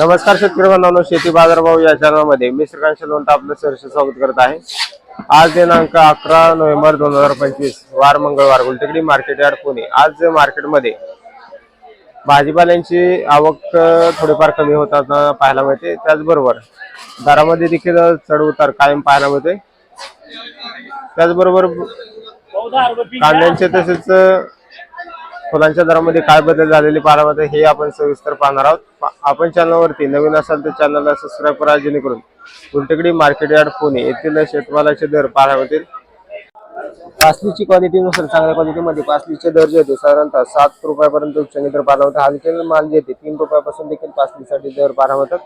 नमस्कार शेतकरी बांधवांनो शेती बाजारभाव या चॅनलमध्ये मी श्रीकांत लोंटा आपलं सहर्ष स्वागत करत आहे. आज दिनांक अकरा नोव्हेंबर दोन हजार पंचवीस वार मंगळवार गुलटेकडी मार्केट यार्ड पुणे. आज मार्केटमध्ये भाजीपाल्यांची आवक थोडीफार कमी होताना पाहायला मिळते. त्याचबरोबर दरामध्ये देखील चढ उतार कायम पाहायला मिळते त्याचबरोबर कांद्यांचे तसेच फुलांच्या दरामध्ये काय बदल झालेले पाहायला हे आपण सविस्तर पाहणार आहोत. आपण चॅनलवरती नवीन असाल तर चॅनलला सबस्क्राईब करा जेणेकरून गुंटगडी मार्केट यार्ड पुणे येथील शेतमालाचे दर पाहायला मिळतील. पासलीची क्वालिटीनुसार चांगल्या क्वालिटीमध्ये पासलीचे दर जे होते साधारणतः सात रुपयापर्यंत उच्चांकी दर पाहायला होता हलके माल जे होते तीन रुपयापासून देखील पासलीसाठी दर पाहायला होतात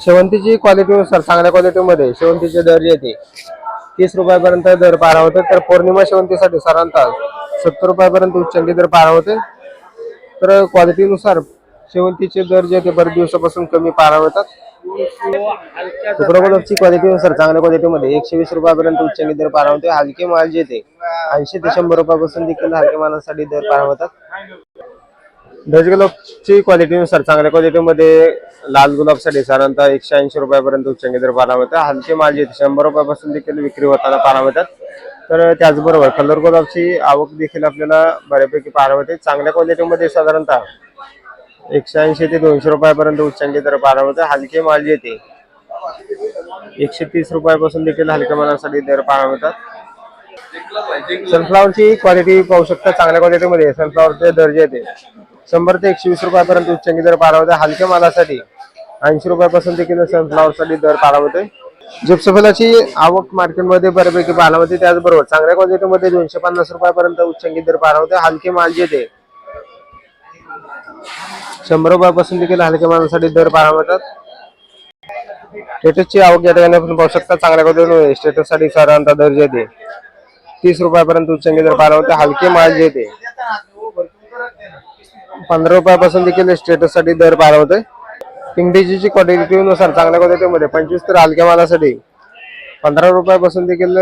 शेवंतीची क्वालिटीनुसार चांगल्या क्वालिटीमध्ये शेवंतीचे दर जे येते तीस रुपयापर्यंत दर पाहायला होतात तर पौर्णिमा शेवंतीसाठी साधारणतः सत्तर रुपयापर्यंत उच्चांकी दर पार होते तर क्वालिटीनुसार शेवंतीचे दर जे ते बरेच दिवसापासून कमी पार होतात. सुप्रगोलपची क्वालिटीनुसार चांगल्या क्वालिटीमध्ये एकशे वीस रुपयापर्यंत उच्चांकी दर पार होते. हलके माल जे ते ऐंशी ते शंभर रुपयापासून देखील हलके मालासाठी दर पारा होतात. डच गुलाबची क्वालिटीनुसार चांगल्या क्वालिटीमध्ये लाल गुलाबसाठी साधारणतः एकशे ऐंशी रुपयापर्यंत उच्चांकी दर पाहायला होतात हलके माल जे शंभर रुपयापासून देखील विक्री होताना पारा होतात. तर त्याचबरोबर कलर गुलाबची आवक देखील आपल्याला बऱ्यापैकी पाहायला मिळते. चांगल्या क्वालिटीमध्ये साधारणतः एकशे ऐंशी ते दोनशे रुपयापर्यंत उच्चांकी दर पाहायला मिळते. हलके माल येते. एकशे तीस रुपयापासून देखील हलक्या मालासाठी दर पाहायला मिळतात. सनफ्लावरची क्वालिटी पाहू शकता. चांगल्या क्वालिटीमध्ये सनफ्लावरचे दर्जे येते. शंभर ते एकशे वीस रुपयापर्यंत उच्चांकी दर पाहायला होते हलक्या मालासाठी ऐंशी रुपयापासून देखील सनफ्लावरसाठी दर पाहायला होते जिप्सफलाची आवक मार्केटमध्ये बऱ्यापैकी पाहायला होते त्याचबरोबर चांगल्या क्वालिटीमध्ये दोनशे पन्नास रुपयापर्यंत उच्चांकी दर पाहायला होते हलके माल जे ते. शंभर रुपयापासून देखील हलक्या मालासाठी दर पाहायला मिळतात. स्टेटसची आवक या ठिकाणी आपण पाहू शकता चांगल्या क्वालिटीमध्ये स्टेटससाठी साधारणतः दर जे ते. तीस रुपयापर्यंत उच्चांकी दर पाहायला होते हलके माल जे ते. पंधरा रुपयापासून देखील स्टेटससाठी दर पाहायला होते पिंगडीची क्वालिटीनुसार चांगल्या क्वालिटीमध्ये पंचवीस तर हलक्या मालासाठी. पंधरा रुपयापासून देखील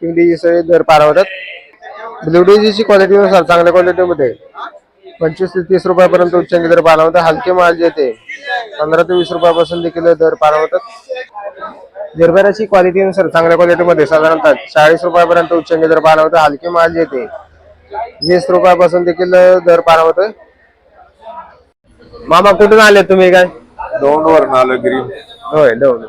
पिंगडीचे दर पार होतात. ब्ल्यूडीजीची क्वालिटीनुसार चांगल्या क्वालिटीमध्ये पंचवीस ते तीस रुपयापर्यंत उच्चांकी दर पाहायला होता हलके माल जे ते पंधरा ते वीस रुपयापासून देखील दर पार होतात. निर्भराची क्वालिटीनुसार चांगल्या क्वालिटीमध्ये साधारणतः चाळीस रुपयापर्यंत उच्चांकी दर पाहायला होता हलके माल जे ते वीस रुपयापासून देखील दर पार होतं मामा कुठून आले तुम्ही काय? दोन वर आलो ग्रीन होय दोन.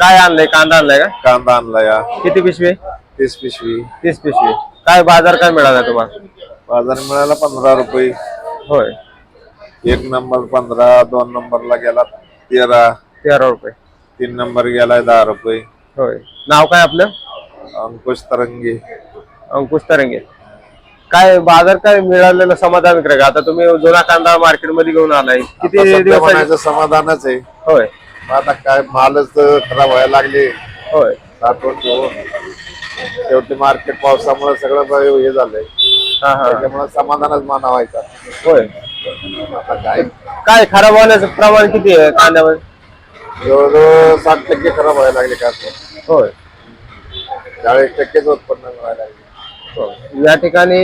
काय आणलंय? कांदा आणलाय का? कांदा आणला या किती पिशवी? तीस पिशवी. तीस पिशवी. काय बाजार काय मिळाला तुम्हाला? बाजार मिळाला पंधरा रुपये. होय. एक नंबर पंधरा दोन नंबरला गेला तेरा. तेरा रुपये. तीन नंबर गेलाय दहा रुपये. होय. नाव काय आपलं? अंकुश तरंगे. अंकुश तरंगे. काय बाजार काय मिळालेलं समाधान का आता तुम्ही जुना कांदा मार्केटमध्ये घेऊन आलाय. किती समाधानच आहे. होय. आता काय मालच खराब व्हायला लागले. होय. साठवण ठेवून शेवटी मार्केट पावसामुळे सगळं हे झालंय. हा हा. त्याच्यामुळे समाधानच मानावायचा. होय. आता काय? काय खराब होण्याचं प्रमाण किती आहे कांद्यामध्ये जवळजवळ साठ टक्के खराब व्हायला लागले का होय. चाळीस टक्केच उत्पन्न व्हायला लागले. या ठिकाणी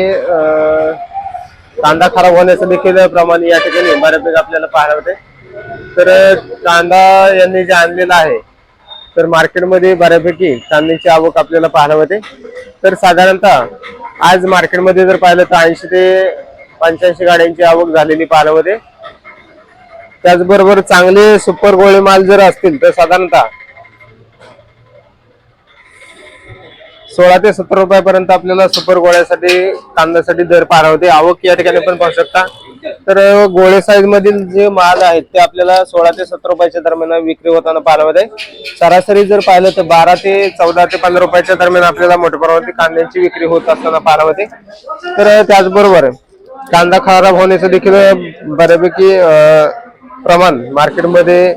कांदा खराब होण्याचं देखील प्रमाण या ठिकाणी बऱ्यापैकी आपल्याला पाहायला होते तर कांदा यांनी जे आणलेला आहे तर मार्केटमध्ये बऱ्यापैकी कांद्याची आवक आपल्याला पाहायला होते तर साधारणतः आज मार्केटमध्ये जर पाहिलं तर ऐंशी ते पंच्याऐंशी गाड्यांची आवक झालेली पाहायला होते त्याचबरोबर चांगले सुपर गोळे माल जर असतील तर साधारणतः सोळा ते सत्तर रुपयापर्यंत आपल्याला सुपर गोळ्यासाठी कांद्यासाठी दर पार होते. आवक या ठिकाणी पण पाहू शकता. तर गोळे साईज मधील जे माल आहेत ते आपल्याला सोळा ते सत्तर रुपयाच्या दरम्यान विक्री होताना पाहायला होते सरासरी जर पाहिलं तर बारा ते चौदा ते पंधरा रुपयाच्या दरम्यान आपल्याला मोठ्या प्रमाणात कांद्याची विक्री होत असताना पाहायला होते तर त्याचबरोबर कांदा खराब होण्याचं देखील बऱ्यापैकी प्रमाण मार्केटमध्ये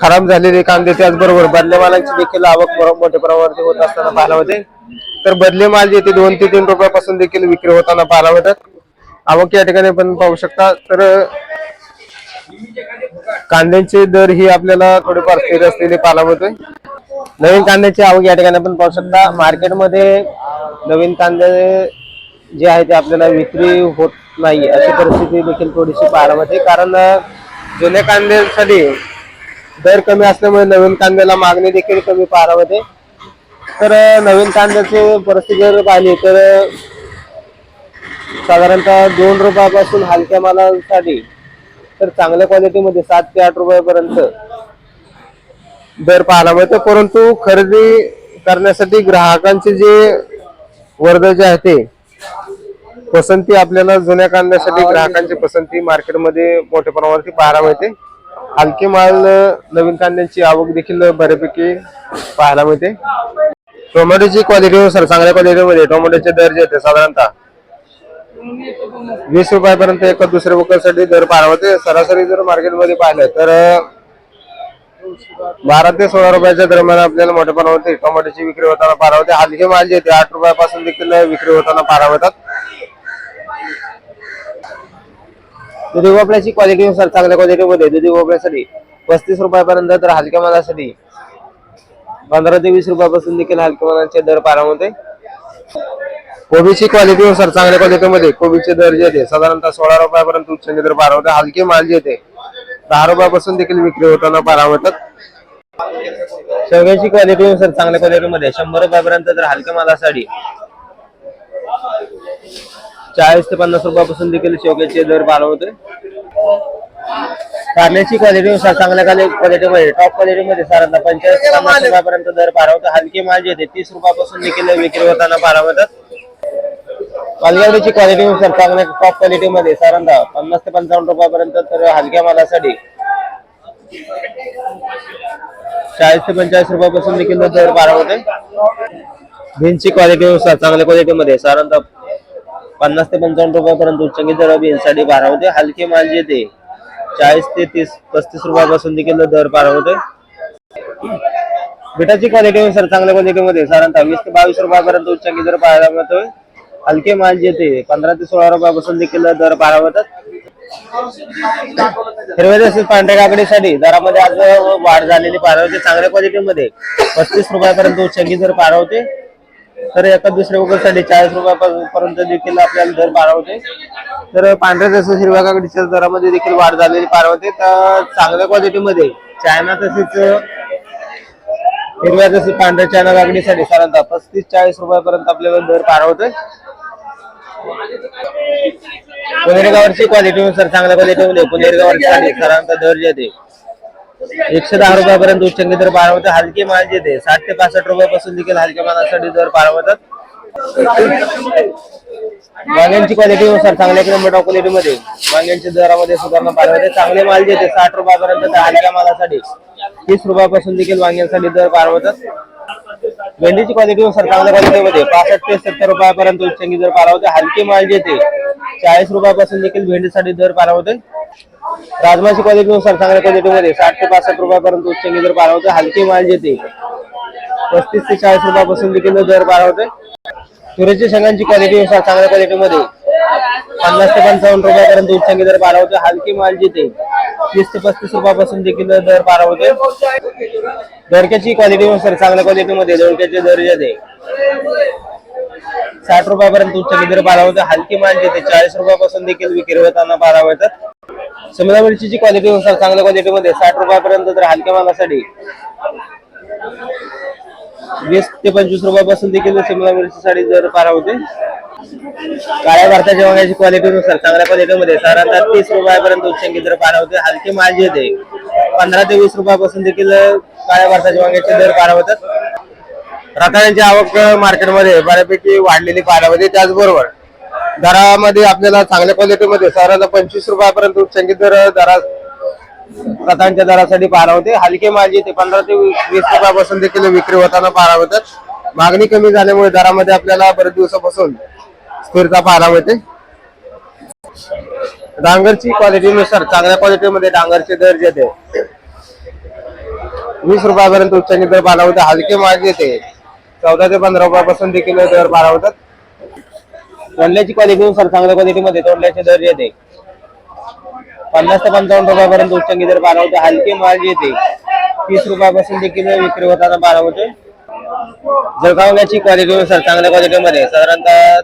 खराब झालेले कांदे त्याचबरोबर बदल्या मालांची देखील आवक मोठ्या प्रमाणावरती होत असताना पाहायला होते तर बदले माल जे ते दोन ते तीन रुपयापासून देखील विक्री होताना पाहायला होतात आवक या ठिकाणी पण पाहू शकता. तर कांद्यांचे दर ही आपल्याला थोडेफार स्थिर असलेले पाहायला होते नवीन कांद्याची आवक या ठिकाणी आपण पाहू शकता. मार्केटमध्ये नवीन कांदे जे आहे ते आपल्याला विक्री होत नाही अशी परिस्थिती देखील थोडीशी पाहायला मिळते. कारण जुन्या कांद्यासाठी दर कमी असल्यामुळे नवीन कांद्याला मागणी देखील कमी पाहायला तर नवीन कांद्याची परिस्थिती जर पाहिली तर साधारणतः दोन रुपयापासून हलक्या मालासाठी तर चांगल्या क्वालिटीमध्ये सात ते आठ रुपयापर्यंत दर पाहायला मिळतो. परंतु खरेदी करण्यासाठी ग्राहकांचे जे वर्ग जे आहे ते पसंती आपल्याला जुन्या कांद्यासाठी ग्राहकांची पसंती मार्केटमध्ये मोठ्या प्रमाणावरती पाहायला मिळते. हलके माल नवीन कांद्यांची आवक देखील बऱ्यापैकी पाहायला मिळते. टोमॅटोची क्वालिटी सर चांगल्या क्वालिटीमध्ये टोमॅटोचे दर जे आहेत साधारणतः वीस रुपयापर्यंत एका दुसऱ्या बुकासाठी दर पाहायला मिळते. सरासरी जर मार्केटमध्ये पाहिलं तर बारा ते सोळा रुपयाच्या दरम्यान आपल्याला मोठ्या प्रमाणावरती टोमॅटोची विक्री होताना पाहायला होते हलके माल जे ते आठ रुपयापासून देखील विक्री होताना पाहायला मिळतात. दुधी भोपळ्याची क्वालिटीनुसार चांगल्या क्वालिटीमध्ये दुधी भोपळ्यासाठी पस्तीस रुपयापर्यंत तर हलक्या मालासाठी पंधरा ते वीस रुपयापासून देखील हलक्या मालाचे दर पारामध्ये कोबीची क्वालिटीनुसार चांगल्या क्वालिटीमध्ये कोबीचे दर जे ते साधारणतः सोळा रुपयापर्यंत उच्च दर पाहायला हलके माल जे ते दहा रुपयापासून देखील विक्री होताना पाहायला शेवग्याची क्वालिटीनुसार चांगल्या क्वालिटीमध्ये शंभर रुपयापर्यंत तर हलक्या मालासाठी चाळीस ते पन्नास रुपयापासून देखील शेवग्याचे दर पाहायला होते कारल्याची क्वालिटीनुसार चांगल्या क्वालिटीमध्ये टॉप क्वालिटीमध्ये साधारणतः पंचाळीस पन्नास रुपयापर्यंत दर पाहायला हलके माल जे ते तीस रुपयापासून देखील विक्री होताना पाहायला मिळतात क्वालिटीनुसार चांगल्या टॉप क्वालिटीमध्ये साधारणतः पन्नास ते पंचावन्न रुपयापर्यंत तर हलक्या मालासाठी चाळीस ते पंचाळीस रुपयापासून देखील दर बारा होते बीन्सची क्वालिटी चांगल्या क्वालिटीमध्ये साधारणतः पन्नास ते पंचावन्न रुपयापर्यंत उच्चंगी दर बीन्ससाठी बारा होते हलके माल जे ते चाळीस ते तीस पस्तीस रुपयापासून देखील दर बारा होते बिटाची क्वालिटी सर चांगल्या क्वालिटीमध्ये साधारणतः वीस ते बावीस रुपयापर्यंत उच्चांकी दर पाहायला मिळतोय. हलके माल जे ते पंधरा ते सोळा रुपयापासून देखील दर पाहायला होतात. हिरव्या तसेच पांढऱ्या काकडीसाठी दरामध्ये आज वाढ झालेली पाहायला होते. चांगल्या क्वालिटीमध्ये पस्तीस रुपयापर्यंत उच्चांकी दर पाहायला होते. तर एका दुसऱ्या वगैरेसाठी चाळीस रुपयापर्यंत देखील आपल्याला दर पाहायला तर पांढऱ्या तसेच हिरव्या काकडीच्या दरामध्ये देखील वाढ झालेली पाहायला तर चांगल्या क्वालिटीमध्ये चायना तसेच हिरव्या तसेच पांढऱ्या चायना काकडीसाठी साधारणतः पस्तीस चाळीस रुपयापर्यंत आपल्याला दर पाहायला होते पुणेरगावरची क्वालिटी चांगल्या क्वालिटीमध्ये पुणेरगावरची साधारणतः दर जे एकशे दहा रुपयापर्यंत उच्चंगी दर पाळवतात हलकी हलके माल जे ते साठ ते पासष्ट रुपयापासून देखील हलक्या मालासाठी दर पाहायला वांग्यांची क्वालिटी नुसार चांगल्या किलोमीटर क्वालिटीमध्ये वांग्यांच्या दरामध्ये सुधारणा पाहायला चांगले माल जे ते साठ रुपयापर्यंत हलक्या मालासाठी तीस रुपयापासून देखील वांग्यांसाठी दर पाहायला भेंडीची क्वालिटी नुसार चांगल्या क्वालिटीमध्ये पासष्ट ते सत्तर रुपयापर्यंत उच्चंगी दर पाला होते हलके माल जे ते चाळीस रुपयापासून देखील भेंडीसाठी दर पाहायला होते राजमाची क्वालिटी नुसार चांगल्या क्वालिटीमध्ये साठ ते पासष्ट रुपयापर्यंत उच्चंगी दर पाहायला होते हलके माल जे ते पस्तीस ते चाळीस रुपयापासून देखील दर पाहायला होते तुरीच्या शेंगांची क्वालिटी नुसार चांगल्या क्वालिटीमध्ये पन्नास ते पंचावन्न रुपयापर्यंत उच्चांकी दर बारा होते हलके माल जिथे वीस तीस ते पस्तीस रुपयापासून देखील दर बारा होते दोडक्याची क्वालिटी सर चांगल्या क्वालिटीमध्ये दोडक्याचे दर जे साठ रुपयापर्यंत उच्चांकी दर बारा होते हलके माल जिथे चाळीस रुपयापासून देखील विक्री होताना बारा मिळतात शिमला मिरचीची क्वालिटी नुसार चांगल्या क्वालिटीमध्ये साठ रुपयापर्यंत तर हलक्या मालासाठी वीस ते पंचवीस रुपयापासून देखील शिमला मिरची साडी दर पारा होते काळ्या भारताच्या वांग्याची क्वालिटी नुसार चांगल्या क्वालिटीमध्ये साधारणतः तीस रुपयापर्यंत उच्चंकी दर पारा होते हलके माझी येते पंधरा ते वीस रुपयापासून देखील काळ्या भारताच्या वांग्याचे दर पारा होतात. रताळ्यांची आवक मार्केटमध्ये बऱ्यापैकी वाढलेली पाहायला होते त्याचबरोबर. दरामध्ये आपल्याला चांगल्या क्वालिटीमध्ये साधारणतः पंचवीस रुपयापर्यंत उच्चंकी दर दरा रथांच्या दरासाठी पाहायला होते हलके माझी ते पंधरा ते वीस रुपयापासून देखील विक्री होताना पाहायला होतात. मागणी कमी झाल्यामुळे दरामध्ये आपल्याला बरेच दिवसापासून स्थिरता पाहायला मिळते डांगरची क्वालिटी नुसार चांगल्या क्वालिटीमध्ये डांगरचे दर येते. वीस रुपयापर्यंत उच्चांनी दर पाहायला होते हलके माल येते. चौदा ते पंधरा रुपयापासून देखील दर पाहायला होतात तोंडल्याची क्वालिटी नुसार चांगल्या क्वालिटीमध्ये तोंडल्याचे दर येते. पन्नास ते पंचावन्न रुपयापर्यंत उच्चंगी दर बारा होते हलके मार्ग येते. तीस रुपयापासून देखील विक्री होताना बारा होते जळगावण्याची क्वालिटी नुसार चांगल्या क्वालिटीमध्ये साधारणतः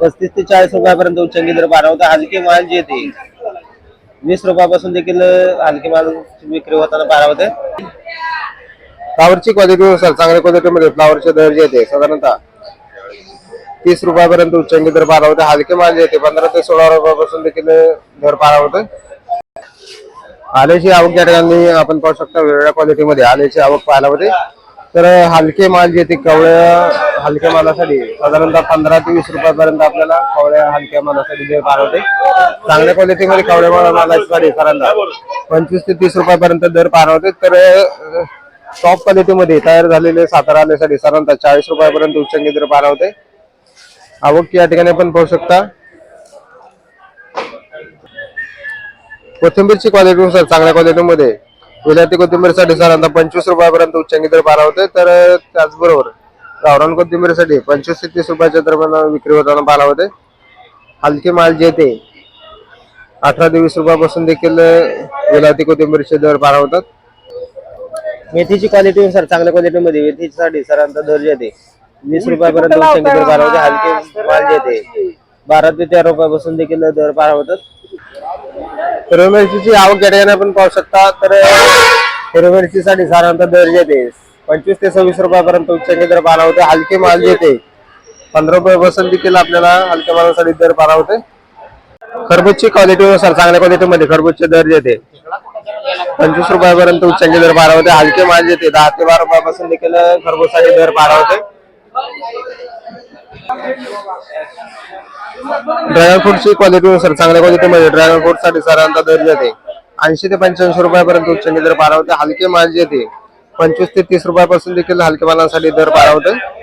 पस्तीस ते चाळीस रुपयापर्यंत उच्चंगी दर बारा होता हलके माल जे ते वीस रुपयापासून देखील हलकी माल विक्री होताना पाहायला होते फ्लावरची क्वालिटीनुसार चांगल्या क्वालिटीमध्ये फ्लावरचे दर जे येते साधारणतः तीस रुपयापर्यंत उच्चांकी दर पाहायला होते हलके माल जे येते पंधरा ते सोळा रुपयापासून देखील दर पाहायला होते आल्याची आवक या ठिकाणी आपण पाहू शकता वेगवेगळ्या क्वालिटीमध्ये आल्याची आवक पाहायला होते. तर हलके माल जे ते कवळ्या हलक्या मालासाठी साधारणतः पंधरा ते वीस रुपयापर्यंत आपल्याला कवळ्या हलक्या मालासाठी दर पारवते होते चांगल्या क्वालिटीमध्ये कवळ्या माला मालासाठी साधारणतः. पंचवीस ते तीस रुपयापर्यंत दर पार होते तर टॉप क्वालिटीमध्ये तयार झालेले सातारा आल्यासाठी साधारणतः चाळीस रुपयापर्यंत उच्चांकी दर पारवते. होते आवक या ठिकाणी आपण पाहू शकता. कोथिंबीरची क्वालिटीनुसार चांगल्या क्वालिटीमध्ये विलायती कोथिंबीरसाठी साधारणतः पंचवीस रुपयापर्यंत उच्चांकी दर पाहायला होते तर त्याचबरोबर गावरान कोथिंबीरसाठी पंचवीस ते तीस रुपयाच्या दरम्यान विक्री होताना पाहायला होते. हलके माल जे ते अठरा ते वीस रुपयापासून देखील विलायती कोथिंबीरचे दर पाहायला होतात. मेथीची क्वालिटीनुसार चांगल्या क्वालिटीमध्ये मेथीसाठी साधारणतः दर जे ते वीस रुपयापर्यंत उच्चांकी दर पाहायला होते हलके माल जे ते बारा ते तेरा रुपयापासून देखील दर पाहायला होतात. हिरवी मिरचीची आवक या ठिकाणी आपण पाहू शकता. तर हिरवी मिरचीसाठी साधारणतः दर येते पंचवीस ते सव्वीस रुपयापर्यंत उच्चांकी दर पाहायला होते हलके माल येते. पंधरा पंधरा रुपयापासून देखील आपल्याला हलक्या मालासाठी दर पाहायला होते खरबूजची क्वालिटीनुसार चांगल्या क्वालिटीमध्ये खरबूजचे दर येते. पंचवीस रुपयापर्यंत उच्चांकी दर पाहायला होते हलके माल येते. दहा ते बारा रुपयापासून देखील खरबूजसाठी दर पाहायला होते ड्रॅगन फ्रूटची क्वालिटीनुसार चांगल्या क्वालिटीमध्ये ड्रॅगन फ्रूटसाठी सरांचा दर येते ऐंशी ते पंच्याऐंशी रुपयापर्यंत उच्चांकी दर पारावते होते. हलके माल जे येते. पंचवीस ते तीस रुपयापासून देखील हलके मालांसाठी दर पारावते होते.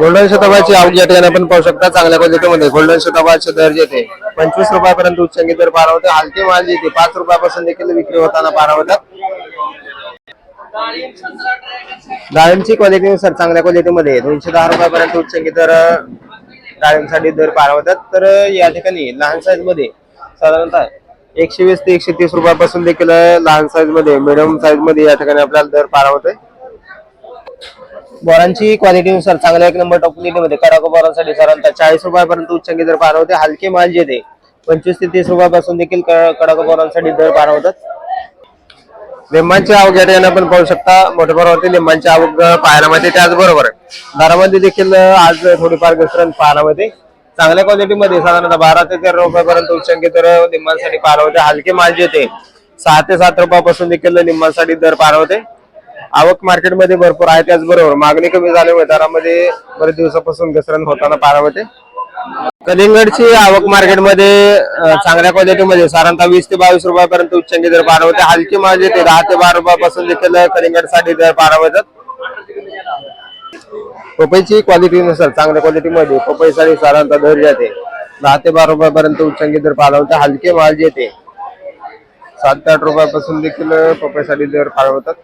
गोल्डन शताबाची आवक या ठिकाणी आपण पाहू शकता चांगल्या क्वालिटीमध्ये गोल्डन शताबाचे दर जे येते पंचवीस रुपयापर्यंत उच्चांकी दर पारावते होते. हलके माल जे येते. पाच रुपयापासून देखील विक्री होताना पारा होतात डाळिंबची क्वालिटीनुसार चांगल्या क्वालिटीमध्ये दोनशे दहा रुपयापर्यंत उच्चांकी दर डाळिंबसाठी दर पार होतात. तर या ठिकाणी लहान साईजमध्ये साधारणतः एकशे वीस ते एकशे तीस रुपयापासून देखील लहान साईजमध्ये मिडियम साईजमध्ये या ठिकाणी आपल्याला दर पार होते बोरांची क्वालिटीनुसार चांगल्या एक नंबर टॉप क्वालिटीमध्ये कडाको बोरांसाठी साधारणतः चाळीस रुपयापर्यंत उच्चांकी दर पार होते हलके माल जे ते पंचवीस ते तीस रुपयापासून देखील कडाको बोरांसाठी दर पार होतात. लिंबांची आवक या ठिकाणी आपण पाहू शकता. मोठ्या प्रमाणावरती लिंबांची आवक पाहायला मिळते त्याचबरोबर दरामध्ये देखील आज थोडीफार घसरण पाहायला मिळते चांगल्या क्वालिटीमध्ये साधारणतः बारा ते तेरा रुपयापर्यंत उच्चांकी दर लिंबांसाठी पाहायला होते. हलके माल जे ते सहा ते सात रुपयापासून देखील लिंबांसाठी दर पाहायला होते. आवक मार्केटमध्ये भरपूर आहे. त्याचबरोबर मागणी कमी झाल्यामुळे दरामध्ये बरेच दिवसापासून घसरण होताना पाहायला होते. कलिंगडची आवक मार्केटमध्ये चांगल्या क्वालिटीमध्ये साधारणतः वीस ते बावीस रुपयापर्यंत उच्चांकी दर पार होते हलकी माल ते दहा ते बारा रुपयापासून देखील कलिंगडसाठी दर पारवतात पपईची क्वालिटीनुसार चांगल्या क्वालिटीमध्ये पपईसाठी साधारणतः दर जाते दहा ते बारा रुपयापर्यंत उच्चांकी दर पार हलके माल जे ते सात ते आठ रुपयापासून देखील पपईसाठी दर पाळवतात